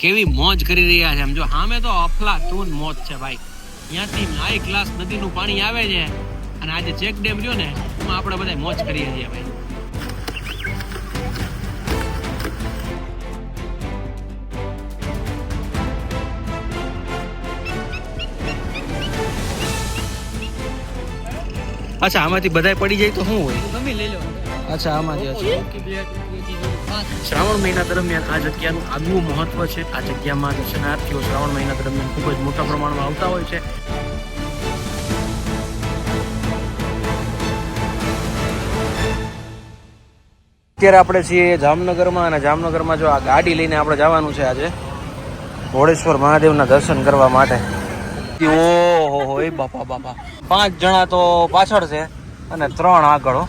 કેવી મોજ કરી રહ્યા છે. આમ જો સામે તો અફલાતૂન મોજ છે ભાઈ. ત્યાંથી નાઈ ગ્લાસ નદીનું પાણી આવે છે અને આજે ચેક ડેમ રહ્યો ને એમાં આપણે બધા મોજ કરીએ છીએ ભાઈ. અચ્છા આમાંથી બધાય પડી જાય તો શું હોય? તમે લઈ લો. અચ્છા આમાંથી અચ્છા. શ્રાવણ મહિના દરમિયાન આ જગ્યાનું આગવું મહત્વ છે. આ જગ્યામાં દર્શનાર્થીઓ શ્રાવણ મહિના દરમિયાન ખૂબ જ મોટા પ્રમાણમાં આવતા હોય છે. અત્યારે આપણે છીએ જામનગરમાં અને જામનગરમાં જો આ ગાડી લઈને આપણે જવાનું છે આજે ઘોડેશ્વર મહાદેવના દર્શન કરવા માટે. ઓહો બાપા બાપા. પાંચ જણા તો પાછળ છે અને ત્રણ આગળ.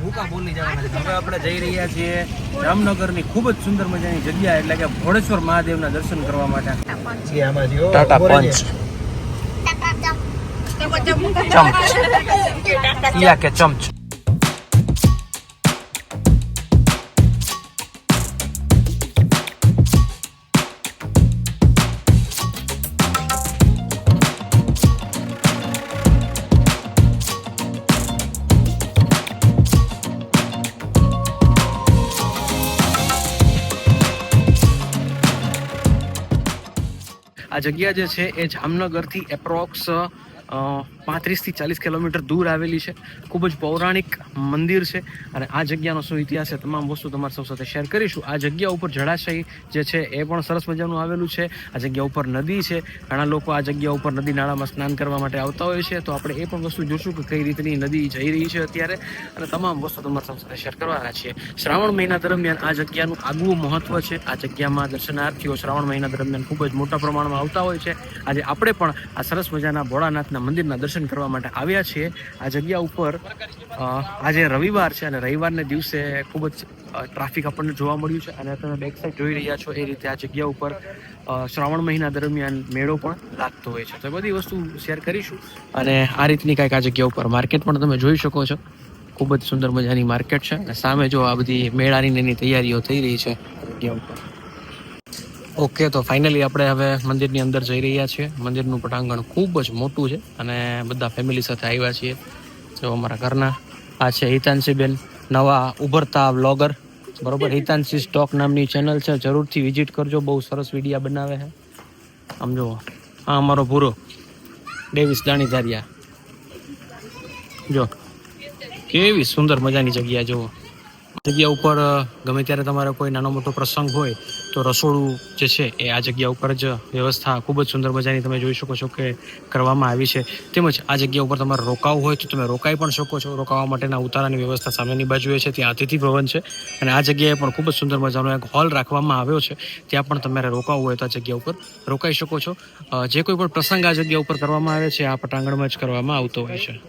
ભૂકા બોલી જવાના છે. હવે આપણે જઈ રહ્યા છીએ જામનગરની ખૂબ જ સુંદર મજાની જગ્યા એટલે કે ભોળેશ્વર મહાદેવના દર્શન કરવા માટે. ટાટા પંચ. ચમચ. કે ચમચ. જગ્યા જે છે એ જામનગરથી એપ્રોક્સ પાંત્રીસથી ચાલીસ કિલોમીટર દૂર આવેલી છે. ખૂબ જ પૌરાણિક મંદિર છે અને આ જગ્યાનો શું ઇતિહાસ છે તમામ વસ્તુ તમારી સૌ સાથે શેર કરીશું. આ જગ્યા ઉપર જળાશય જે છે એ પણ સરસ મજાનું આવેલું છે. આ જગ્યા ઉપર નદી છે. ઘણા લોકો આ જગ્યા ઉપર નદી નાળામાં સ્નાન કરવા માટે આવતા હોય છે. તો આપણે એ પણ વસ્તુ જોશું કે કઈ રીતની નદી જઈ રહી છે અત્યારે અને તમામ વસ્તુ તમારી સૌ સાથે શેર કરવાના છીએ. શ્રાવણ મહિના દરમિયાન આ જગ્યાનું આગવું મહત્વ છે. આ જગ્યામાં દર્શનાર્થીઓ શ્રાવણ મહિના દરમિયાન ખૂબ જ મોટા પ્રમાણમાં આવતા હોય છે. આજે આપણે પણ આ સરસ મજાના ભોળાનાથના મંદિરના દર્શન કરવા માટે આવ્યા છીએ. આ જગ્યા ઉપર આજે રવિવાર છે અને રવિવારને દિવસે ખૂબ જ ટ્રાફિક આપણને જોવા મળ્યું છે અને તમે બેક સાઈડ જોઈ રહ્યા છો એ રીતે આ જગ્યા ઉપર શ્રાવણ મહિના દરમિયાન મેળો પણ લાગતો હોય છે. તો બધી વસ્તુ શેર કરીશું અને આ રીતની કાંઈક આ જગ્યા ઉપર માર્કેટ પણ તમે જોઈ શકો છો. ખૂબ જ સુંદર મજાની માર્કેટ છે અને સામે જો આ બધી મેળાની એની તૈયારીઓ થઈ રહી છે જગ્યા ઉપર. ઓકે, તો ફાઇનલી આપણે હવે મંદિરની અંદર જઈ રહ્યા છીએ. મંદિરનું પટાંગણ ખૂબ જ મોટું છે અને બધા ફેમિલી સાથે આવ્યા છીએ. જો અમારા ઘરના, આ છે હિતાંશીબેન, નવા ઉભરતા વ્લોગર બરોબર, હિતાંશી સ્ટોક નામની ચેનલ છે. જરૂરથી વિઝિટ કરજો, બહુ સરસ વિડીયા બનાવે છે. આમ જુઓ, આ અમારો ભૂરો, ડેવિસ દાણીધારિયા. જો, કેવી સુંદર મજાની જગ્યા, જુઓ. જગ્યા ઉપર ગમે ત્યારે તમારે કોઈ નાનો મોટો પ્રસંગ હોય, તો રસોડું જે છે એ આ જગ્યા ઉપર જ વ્યવસ્થા ખૂબ જ સુંદર મજાની તમે જોઈ શકો છો કે કરવામાં આવી છે. તેમજ આ જગ્યા ઉપર તમારે રોકાવું હોય તો તમે રોકાઈ પણ શકો છો. રોકાવા માટેના ઉતારાની વ્યવસ્થા સામેની બાજુએ છે, ત્યાં અતિથિ ભવન છે. અને આ જગ્યાએ પણ ખૂબ જ સુંદર મજાનો એક હોલ રાખવામાં આવ્યો છે. ત્યાં પણ તમારે રોકાવું હોય તો આ જગ્યા ઉપર રોકાઈ શકો છો. જે કોઈ પણ પ્રસંગ આ જગ્યા ઉપર કરવામાં આવે છે, આ પટાંગણમાં જ કરવામાં આવતો હોય છે.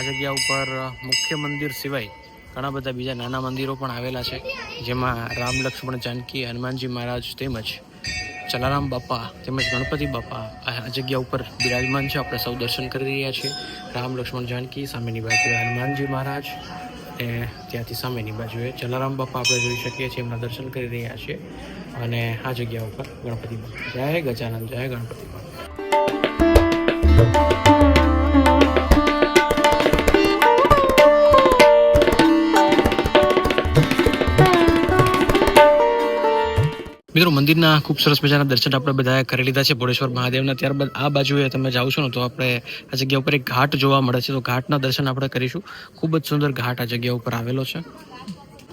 આ જગ્યા ઉપર મુખ્ય મંદિર સિવાય ઘણા બધા બીજા નાના મંદિરો પણ આવેલા છે, જેમાં રામ લક્ષ્મણ જાનકી, હનુમાનજી મહારાજ તેમજ ચલારામ બાપા તેમજ ગણપતિ બાપા આ જગ્યા ઉપર બિરાજમાન છે. આપણે સૌ દર્શન કરી રહ્યા છીએ. રામ લક્ષ્મણ જાનકી, સામેની બાજુએ હનુમાનજી મહારાજ અને ત્યાંથી સામેની બાજુએ જલારામ બાપા આપણે જોઈ શકીએ છીએ, એમના દર્શન કરી રહ્યા છીએ. અને આ જગ્યા ઉપર ગણપતિ બાપા. જય ગજાનંદ, જય ગણપતિ બાપા. મિત્રો, મંદિરના ખૂબ સરસ મજાના દર્શન આપણે બધાએ કરી લીધા છે, ભોળેશ્વર મહાદેવના. ત્યારબાદ આ બાજુએ તમે જાઓ છો ને, તો આપણે આ જગ્યા ઉપર એક ઘાટ જોવા મળે છે. તો ઘાટના દર્શન આપણે કરીશું. ખૂબ જ સુંદર ઘાટ આ જગ્યા ઉપર આવેલો છે.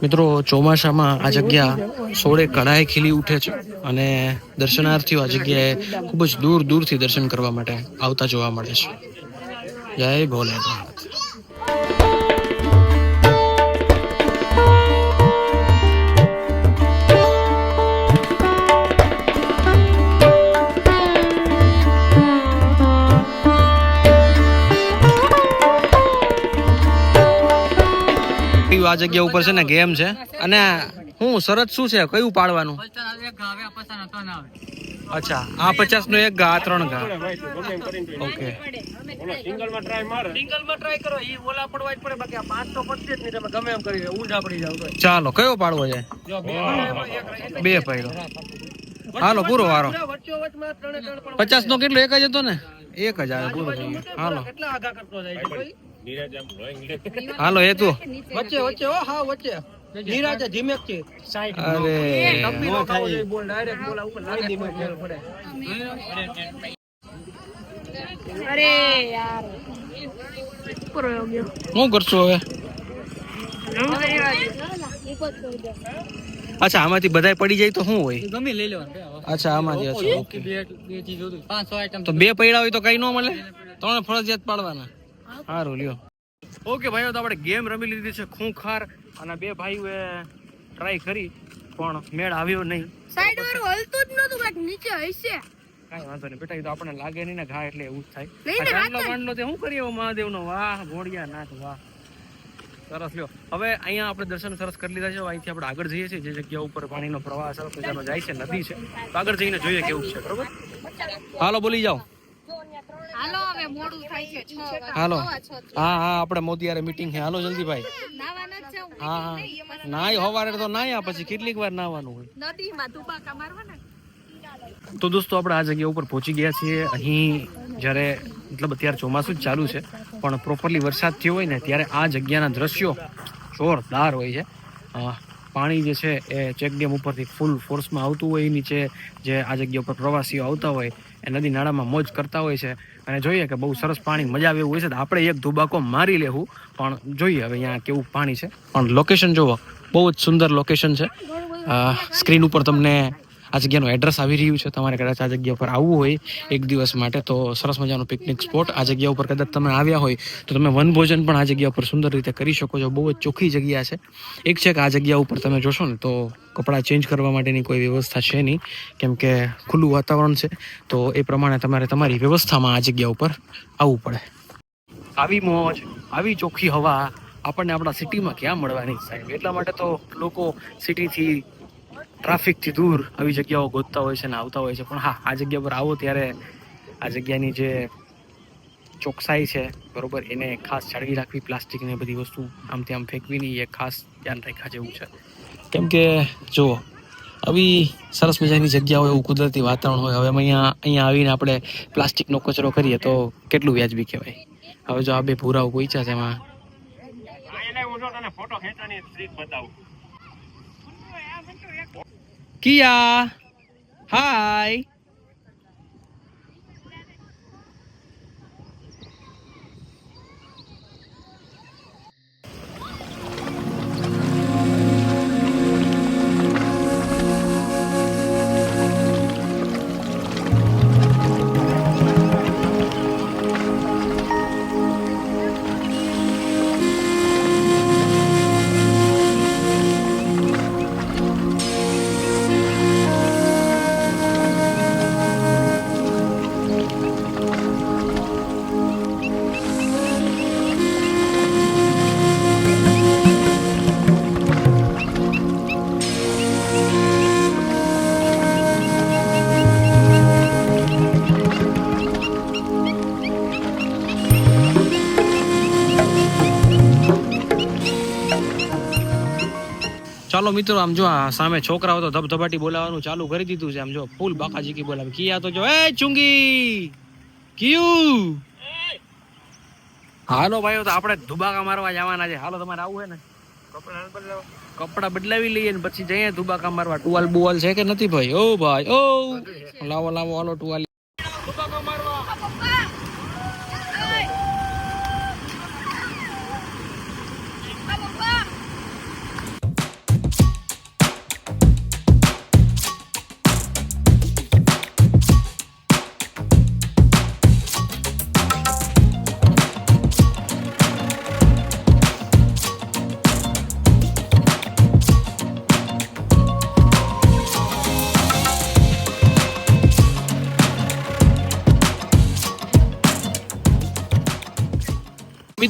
મિત્રો, ચોમાસામાં આ જગ્યા સોળે કળાએ ખીલી ઉઠે છે અને દર્શનાર્થીઓ આ જગ્યાએ ખૂબ જ દૂર દૂરથી દર્શન કરવા માટે આવતા જોવા મળે છે. જય ભોલેનાથ. આ જગ્યા ઉપર છે ને ગેમ છે. અને હું શરત શું છે? કયું પાડવાનું? અચ્છા આ પચાસ નો એક ઘા ત્રણ ઘા. ઓકે. સિંગલમાં ટ્રાય મારે સિંગલમાં ટ્રાય કરો ઈ ઓલા પડવા જ પડે બાકી આ પાંચ તો પડશે જ નહીં તમે ગમે એમ કરી ઊંધા પડી જાવ તો. ચાલો કયો પાડવો છે? બે પડ્યો હાલો પૂરો વારો. પચાસ નો કેટલો? એક જ હતો ને? એક જ આવે પૂરો હાલો. કેટલા આગા કરતો જાય? નીરજ. હાલો એ તું. વચ્ચે વચ્ચે ઓ હા વચ્ચે. ધીરાજે ધીમેક છે અરે. ટપ્પી નો થાય. બોલ ડાયરેક્ટ બોલા ઉપર લાગી ધીમે ફેર. પડે અરે યાર. ઉપર હો ગયો શું કરશું હવે અચ્છા આમાંથી બધાય પડી જાય તો શું હોય? ગમે લઈ લેવાનું અચ્છા આમાંથી અચ્છા ઓકે. બે બે ચીજ પાંચ આઈટમ તો બે પૈડા હોય તો કઈ ન મળે? ત્રણ ફરજિયાત પાડવાના. સારું લ્યો. ઓકે ભાઈઓ તો આપણે ગેમ રમી લીધી છે ખૂંખાર અને બે ભાઈઓએ ટ્રાય કરી પણ મેળ આવ્યો નહીં. સાઈડ વાળું હલતું જ નતું કાંઈક નીચે હશે. કાંઈ વાંધો નહીં બેટા એ તો આપણને લાગે નહીં ને ઘા એટલે એવું જ થાય. નહીં ને, ગાંડલો ગાંડલો તે શું કરીએ? મહાદેવનો વાહ ઘોડિયા નાથ વાહ. સરસ લ્યો. હવે અહીંયા આપણે દર્શન સરસ કરી લીધા છે. અહીંથી આપણે આગળ જઈએ છીએ જે જગ્યા ઉપર પાણીનો પ્રવાહ સરસ મજાનો જાય છે નદી છે. તો આગળ જઈને જોઈએ કેવું છે બરોબર? હાલો બોલી જાઓ. હાલો હવે મોડું થાય છે 6 હાલો. હા હા આપણે મોતિયારે મીટિંગ છે. હાલો જલ્દી ભાઈ. હા હા નાય હવારે તો નાયા પછી કેટલીક વાર નાવાનું હોય. નદીમાં ધુબાકા મારવાના? તો દોસ્તો આપણે આ જગ્યા ઉપર પહોંચી ગયા છીએ. અહીં જ્યારે મતલબ અત્યારે ચોમાસું જ ચાલુ છે પણ પ્રોપરલી વરસાદ થયો હોય ને ત્યારે આ જગ્યાના દ્રશ્યો જોરદાર હોય છે. પાણી જે છે એ ચેકડેમ ઉપરથી ફૂલ ફોર્સમાં આવતું હોય નીચે જે આ જગ્યા ઉપર પ્રવાસીઓ આવતા હોય એ નદી નાળામાં મોજ કરતા હોય છે. અને જોઈએ કે બહુ સરસ પાણી, મજા આવે એવું હોય છે તો આપણે એક ધુબાકો મારી લેવું. પણ જોઈએ હવે અહીંયા કેવું પાણી છે. પણ લોકેશન જુઓ બહુ જ સુંદર લોકેશન છે. સ્ક્રીન ઉપર તમને આ જગ્યાનું એડ્રેસ આવી રહ્યું છે. તમારે કદાચ આ જગ્યા પર આવવું હોય એક દિવસ માટે તો સરસ મજાનું પિકનિક સ્પોટ આ જગ્યા ઉપર કદાચ તમે આવ્યા હોય તો તમે વનભોજન પણ આ જગ્યા ઉપર સુંદર રીતે કરી શકો છો. બહુ જ ચોખ્ખી જગ્યા છે. એક છે કે આ જગ્યા ઉપર તમે જોશો ને તો કપડાં ચેન્જ કરવા માટેની કોઈ વ્યવસ્થા છે નહીં. કેમ કે ખુલ્લું વાતાવરણ છે, તો એ પ્રમાણે તમારે તમારી વ્યવસ્થામાં આ જગ્યા ઉપર આવવું પડે. આવી મોજ, આવી ચોખ્ખી હવા આપણને આપણા સિટીમાં ક્યાં મળવાની સાહેબ? એટલા માટે તો લોકો સિટીથી ટ્રાફિકથી દૂર આવી જગ્યાઓ ગોતતા હોય છે ને આવતા હોય છે. પણ હા, આ જગ્યા પર આવો ત્યારે આ જગ્યાની જે ચોકસાઈ છે, બરોબર, એને ખાસ જાળવી રાખવી પ્લાસ્ટિક ને બધી વસ્તુ આમ ત્યાં ફેંકવી નહીં, એ ખાસ ધ્યાન રાખ્યા જેવું છે. કેમ કે જુઓ આવી સરસ મજાની જગ્યા હોય, એવું કુદરતી વાતાવરણ હોય, હવે અહીંયા અહીંયા આવીને આપણે પ્લાસ્ટિકનો કચરો કરીએ, તો કેટલું વ્યાજબી કહેવાય? હવે જો આ બે ભૂરાઓ કોઈચા છે એમાં. કિયા, હાય. ચાલો મિત્રો, આમ જો સામે છોકરાઓ તો ધબધબાટી બોલાવવાનું ચાલુ કરી દીધું છે. આમ જો ફૂલ બાકાજી કી બોલાવે. કિયા તો જો, એ ચુંગી! કિયું? હાલો ભાઈઓ, તો આપણે ધુબાકા મારવા જવાના છે. હાલો, તમારે આવું હે ને? કપડા બદલાવી લઈએ ને પછી જઈએ ધુબાકા મારવા. ટુવાલ બુવાલ છે કે નથી ભાઈ? ઓ ભાઈ, ઓ! લાવો લાવો, હાલો, ટુવાલ.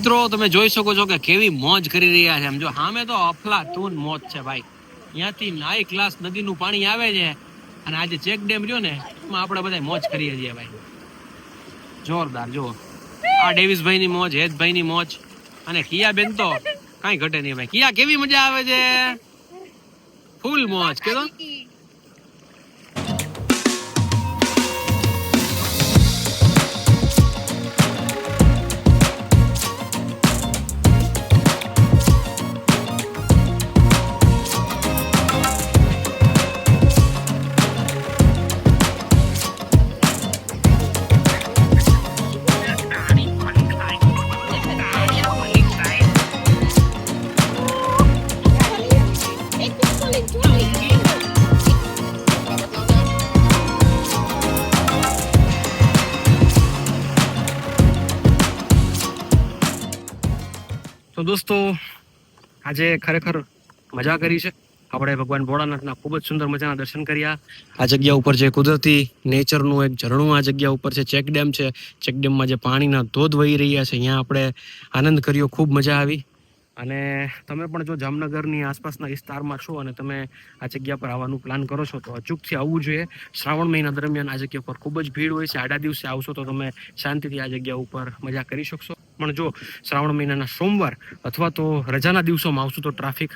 મિત્રો, તમે જોઈ શકો છો કે કેવી મોજ કરી રહ્યા છે. જો સામે તો અફલાતૂન મોજ છે ભાઈ. ત્યાંથી નાઈ ક્લાસ નદીનું પાણી આવે છે અને આજે ચેક ડેમ રહ્યો ને, એમાં આપણે બધા મોજ કરીએ છીએ ભાઈ. જોરદાર જો આ ડેવિસભાઈ ની મોજ હેતભાઈ ની મોજ અને કિયા બેન તો કાંઈ ઘટે નહીં ભાઈ. કિયા, કેવી મજા આવે છે? ફૂલ મોજ કે તો દોસ્તો, આજે ખરેખર મજા કરી છે. આપણે ભગવાન ભોળાનાથના ખૂબ જ સુંદર મજાના દર્શન કર્યા. આ જગ્યા ઉપર જે કુદરતી નેચરનું એક ઝરણું આ જગ્યા ઉપર છે ચેક ડેમ છે. ચેક ડેમમાં જે પાણીના ધોધ વહી રહ્યા છે, અહીંયા આપણે આનંદ કર્યો, ખૂબ મજા આવી. અને તમે પણ જો જામનગરની આસપાસના વિસ્તારમાં છો અને તમે આ જગ્યા પર આવવાનું પ્લાન કરો છો, તો અચૂકથી આવવું જોઈએ. શ્રાવણ મહિના દરમિયાન આ જગ્યા પર ખૂબ જ ભીડ હોય છે. આડા દિવસે આવશો તો તમે શાંતિથી આ જગ્યા ઉપર મજા કરી શકશો. પણ જો શ્રાવણ મહિનાના સોમવાર અથવા તો રજાના દિવસોમાં આવશું તો ટ્રાફિક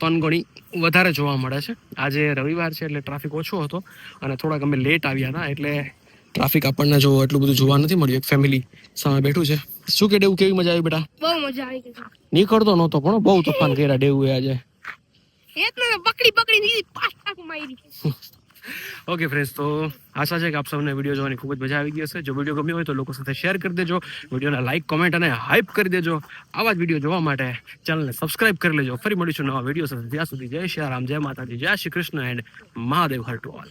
ત્રણ ગણી વધારે જોવા મળે છે. આજે રવિવાર છે એટલે ટ્રાફિક ઓછો હતો અને થોડાક અમે લેટ આવ્યા હતા એટલે ટ્રાફિક આપણને જો એટલું બધું જોવા નથી મળ્યું. એક ફેમિલી સામે બેઠું છે. શું કે ડેવું? કેવી મજા આવી બેટા? બહુ મજા આવી ગઈ. નીકળતો નહોતો પણ બહુ તોફાન કર્યા ડેવું આજે. એક પકડી પકડી દીધી પાસ મારી ઓકે ફ્રેન્ડ્સ તો આશા છે કે આપ સૌને વીડિયો જોવાની ખૂબ જ મજા આવી ગઈ હશે. જો વીડિયો ગમ્યો હોય તો લોકો સાથે શેર કરી દેજો. વિડીયોને લાઇક કોમેન્ટ અને હાઇપ કરી દેજો. આવા જ વીડિયો જોવા માટે ચેનલને સબસ્ક્રાઇબ કરી લેજો. ફરી મળીશું નવા વીડિયો સાથે. ત્યાં સુધી જય શ્રી રામ જય માતાજી જય શ્રી કૃષ્ણ એન્ડ મહાદેવ હર ટુ ઓલ.